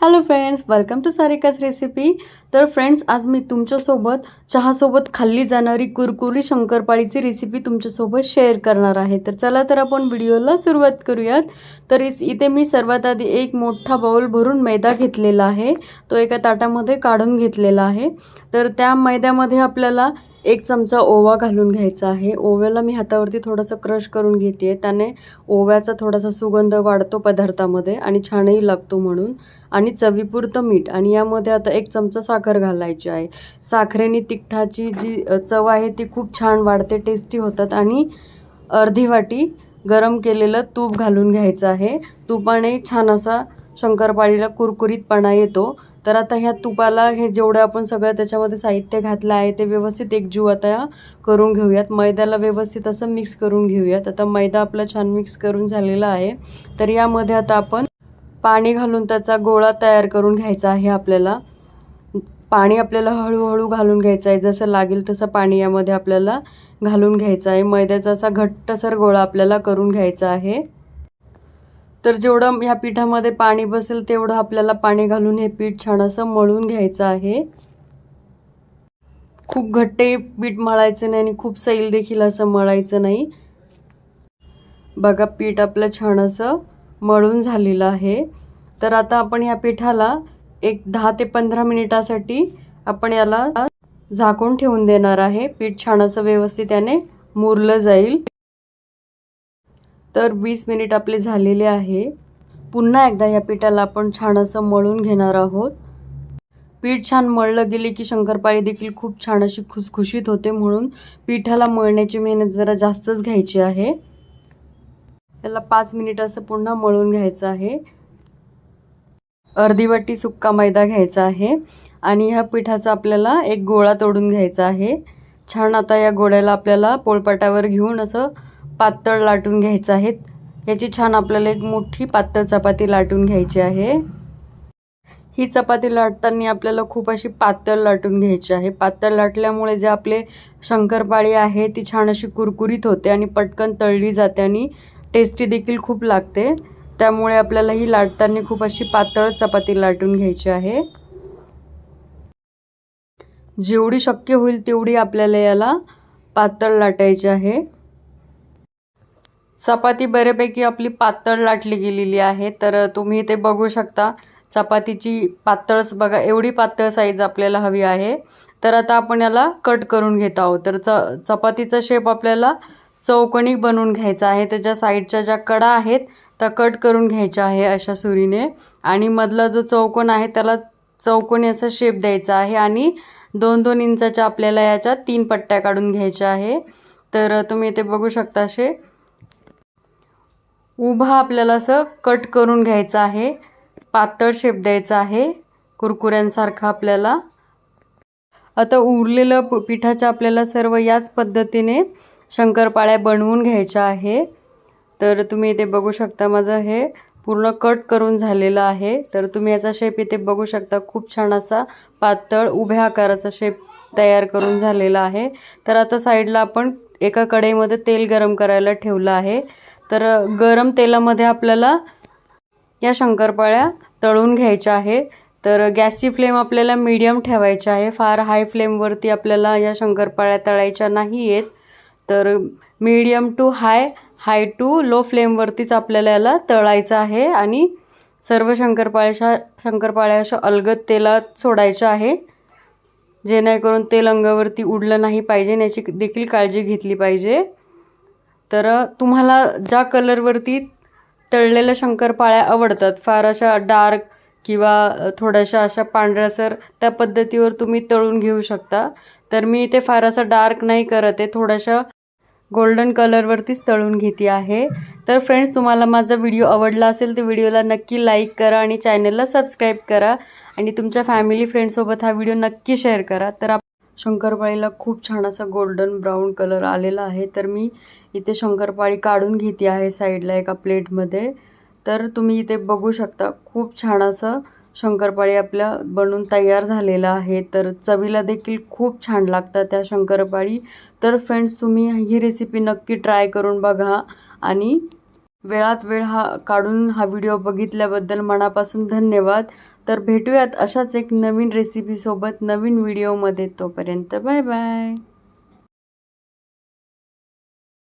Hello friends welcome to सारिकाच recipe तर friends आज मी तुमच्यासोबत चहासोबत खाल्ली जाणारी कुरकुरी शंकरपाळीची रेसिपी तुमच्यासोबत शेअर करणार आहे. तर चला तर आपण व्हिडिओला सुरुवात करूयात. तर इस इथे मी सर्वात आधी एक मोठा बाऊल भरून मैदा घेतलेला आहे. तो एका ताटामध्ये काढून घेतलेला आहे. तर त्या मैद्यामध्ये आपल्याला एक चमचा ओवा घालून घ्यायचा आहे. ओव्याला मी हातावरती थोडंसं क्रश करून घेते त्याने ओव्याचा थोडासा सुगंध वाढतो पदार्थामध्ये आणि छानही लागतो म्हणून. आणि चवीपुरतं मीठ. आणि यामध्ये आता एक चमचा साखर घालायची आहे. साखरेने तिखटाची जी चव आहे ती खूप छान वाढते टेस्टी होतात. आणि अर्धी वाटी गरम केलेलं तूप घालून घ्यायचं आहे. तुपाने छान असा शंकरपाळीला कुरकुरीतपणा येतो. तर आता ह्या तुपाला हे जेवढं आपण सगळं त्याच्यामध्ये साहित्य घातलं आहे ते व्यवस्थित एकजीव आता करून घेऊयात. मैद्याला व्यवस्थित असं मिक्स करून घेऊयात. आता मैदा आपला छान मिक्स करून झालेला आहे. तर यामध्ये आता आपण पाणी घालून त्याचा गोळा तयार करून घ्यायचा आहे आपल्याला. पाणी आपल्याला हळूहळू घालून घ्यायचं आहे. जसं लागेल तसं पाणी यामध्ये आपल्याला घालून घ्यायचं आहे. मैद्याचा असा घट्टसर गोळा आपल्याला करून घ्यायचा आहे. तर जेवढं ह्या पिठामध्ये पाणी बसेल तेवढं आपल्याला पाणी घालून हे पीठ छान असं मळून घ्यायचं आहे. खूप घट्टे पीठ मळायचं नाही आणि खूप सैल देखील असं मळायचं नाही. बघा पीठ आपलं छान असं मळून झालेलं आहे. तर आता आपण ह्या पिठाला एक दहा ते पंधरा मिनिटासाठी आपण याला झाकून ठेवून देणार आहे. पीठ छान असं व्यवस्थित याने मुरलं जाईल. तर वीस मिनिट आपले झालेले आहे. पुन्हा एकदा या पिठाला आपण छान असं मळून घेणार आहोत. पीठ छान मळलं गेले की शंकरपाळी देखील खूप छान अशी खुसखुशीत होते म्हणून पिठाला मळण्याची मेहनत जरा जास्तच घ्यायची आहे. त्याला पाच मिनिट असं पुन्हा मळून घ्यायचं आहे. अर्धी वाटी सुक्का मैदा घ्यायचा आहे आणि ह्या पिठाचा आपल्याला एक गोळा तोडून घ्यायचा आहे. छान आता या गोळ्याला आपल्याला पोळपाटावर घेऊन असं पातळ लाटून घ्यायचं आहेत याची छान आपल्याला एक मोठी पातळ चपाती लाटून घ्यायची आहे. ही चपाती लाटताना आपल्याला खूप अशी पातळ लाटून घ्यायची आहे. पातळ लाटल्यामुळे जे आपले शंकरपाळी आहे ती छान अशी कुरकुरीत होते आणि पटकन तळली जाते आणि टेस्टी देखील खूप लागते. त्यामुळे आपल्याला ही लाटताना खूप अशी पातळ चपाती लाटून घ्यायची आहे. जेवढी शक्य होईल तेवढी आपल्याला याला पातळ लाटायची आहे. चपाती बऱ्यापैकी आपली पातळ लाटली गेलेली आहे. तर तुम्ही ते बघू शकता चपातीची पातळच बघा एवढी पातळ साईज आपल्याला हवी आहे. तर आता आपण याला कट करून घेत आहोत. तर च चपातीचा शेप आपल्याला चौकोनी बनवून घ्यायचा आहे. त्याच्या साईडच्या ज्या कडा आहेत त्या कट करून घ्यायच्या आहे अशा सुरीने. आणि मधला जो चौकोन आहे त्याला चौकोनी असा शेप द्यायचा आहे. आणि दोन दोन इंचाच्या आपल्याला याच्या तीन पट्ट्या काढून घ्यायच्या आहे. तर तुम्ही इथे बघू शकता असे उभा आपल्याला असं कट करून घ्यायचं आहे. पातळ शेप द्यायचा आहे. कुरकुऱ्यांसारखा आपल्याला. आता उरलेलं प पिठाच्या आपल्याला सर्व याच पद्धतीने शंकरपाळ्या बनवून घ्यायच्या आहे. तर तुम्ही इथे बघू शकता माझं हे पूर्ण कट करून झालेलं आहे. तर तुम्ही याचा शेप इथे बघू शकता. खूप छान असा पातळ उभ्या आकाराचा शेप तयार करून झालेला आहे. तर आता साईडला आपण एका कढईमध्ये तेल गरम करायला ठेवलं आहे. तर गरम तेलामध्ये आपल्याला या शंकरपाळ्या तळून घ्यायच्या आहे तर गॅसची फ्लेम आपल्याला मीडियम ठेवायची आहे. फार हाय फ्लेमवरती आपल्याला या शंकरपाळ्या तळायच्या नाही आहेत. तर medium to high high to low फ्लेमवरतीच आपल्याला याला तळायचं आहे आणि सर्व शंकरपाळ्याच्या शंकरपाळ्या अशा अलगद तेलात सोडायच्या आहे. जेणेकरून तेल अंगावरती उडलं नाही पाहिजे याची देखील काळजी घेतली पाहिजे. तर तुम्हाला ज्या कलरवरती तळलेल्या शंकरपाळ्या आवडतात फार अशा डार्क किंवा थोड्याशा अशा पांढऱ्यासर त्या पद्धतीवर तुम्ही तळून घेऊ शकता. तर मी इथे फार असं डार्क नाही करत आहे थोड्याशा गोल्डन कलरवरतीच तळून घेते आहे. तर फ्रेंड्स तुम्हाला माझा व्हिडिओ आवडला असेल तर व्हिडिओला नक्की लाईक करा आणि चॅनलला सबस्क्राईब करा. आणि तुमच्या फॅमिली फ्रेंडसोबत हा व्हिडिओ नक्की शेअर करा. तर आप शंकरपाळीला खूप छान असा गोल्डन ब्राऊन कलर आलेला आहे. तर मी इथे शंकरपाळी काढून घेते आहे साईडला एका प्लेटमध्ये तर तुम्ही इथे बघू शकता खूप छान असं शंकरपाळी आपल्या बनून तयार झालेलं आहे. तर चवीला देखील खूप छान लागतात त्या शंकरपाळी. तर फ्रेंड्स तुम्ही ही रेसिपी नक्की ट्राय करून बघा आणि वेळात वेळ हा काढून हा व्हिडिओ बघितल्याबद्दल मनापासून धन्यवाद. तर भेटूयात अशाच एक नवीन रेसिपीसोबत नवीन व्हिडिओमध्ये तोपर्यंत बाय बाय